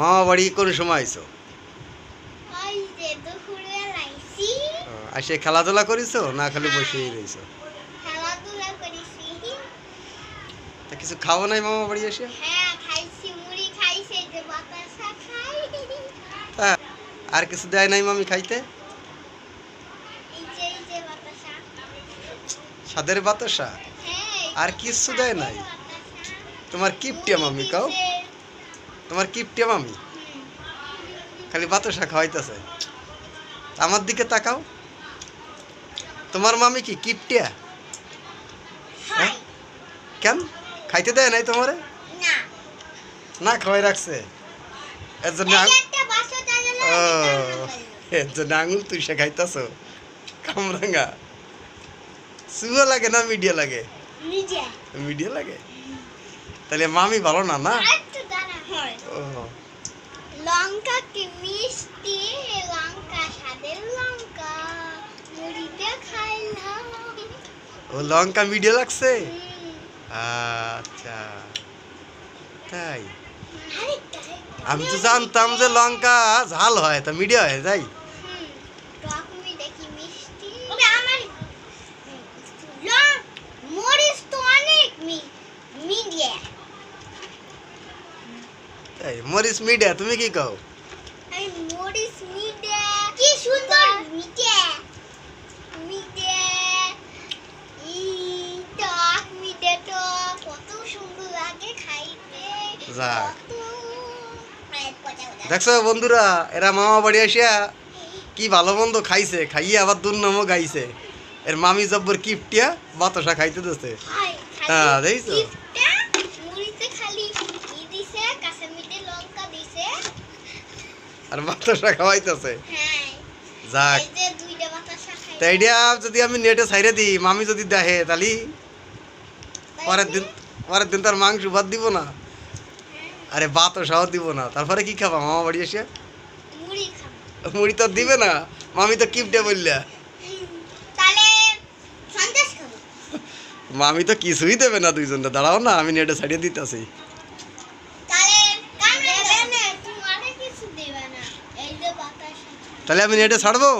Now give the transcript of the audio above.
মামা বাড়ি কোন সময় আইছো? আসে খেলাধুলা করিছো না খালি বসেই রইছো? তা কিছু খাওয়া নাই মামা বাড়ি এসে? হ্যাঁ আর কিছু দেয় নাই মামি খাইতে? সাদের বাতাসা। হ্যাঁ আর কিচ্ছু দেয় নাই? তোমার কিপটিয়া মামি কাও। তোমার কিপটিয়া মামি? খালি বাতাসা খাওয়াইতেছে। আমার দিকে তাকাও। তোমার মামি কি কিপটিয়া? কেন? খাইতে দেয় নাই তোমারে? না। খাওয়াই রাখছে। এর জন্য এর জন্য আঙুল তুই সে খাইতেছ। কামরাঙ্গা সুয়া লাগে না মিডিয়া লাগে? মিডিয়া। লাগে? তাহলে মামি ভালো না না? হয় ও লঙ্কা কি মিষ্টি? লঙ্কা স্বাদের লঙ্কা। মুড়িতে খাইলাম। ও লঙ্কা মিডিয়া লাগছে? আচ্ছা। তাই। আমি তো জানতাম যে লঙ্কা ঝাল হয় তা মিডিয়া হয়ে যাই হুম, টক মিঠে কি মিষ্টি ওটা আমার লং মরিচ তো অনেক মি মিডিয়া তাই মরিস মিডিয়া তুমি কি কও? আমি মরিচ মিডিয়া কি সুন্দর মিডিয়া। মিডিয়া ই টক মিডিয়া তো কত সুন্দর লাগে খাইতে। যাক। দেখছ বন্ধুরা এরা মামা বাড়ি আসিয়া কি ভালো মন্দ খাইছে খাইয়ে আবার দুর্নামও গাইছে। এর মামি জব্বর কিপটিয়া বাতাসা খাইতে হ্যাঁ, দেখছ? চিপটা, মুড়িতে খালি ই দিছে, কাঁচামরিচে লঙ্কা দিছে। আর বাতাসা খাওয়াইতেছে। যাক। তা যদি আমি নেটে ছাইরে দিই মামি যদি দেখে তাহলে পরের দিন পরের দিন তার মাংস ভাত দিব না। আরে বাতাসাও দিব না। তারপরে কি খাবা? মামা বাড়ি এসে? মুড়ি তো দিবে না। মামি তো কিপটে বললা। মামি তো কিছুই দেবে না দুইজনটা দাঁড়াও না আমি নেটে ছাড়িয়ে দিতেছি তাহলে কামড়ে দেবে না, তোমারে কিছু দেবে না। এই যে বাতাসা। তাহলে আমি নেটে ছাড়বো?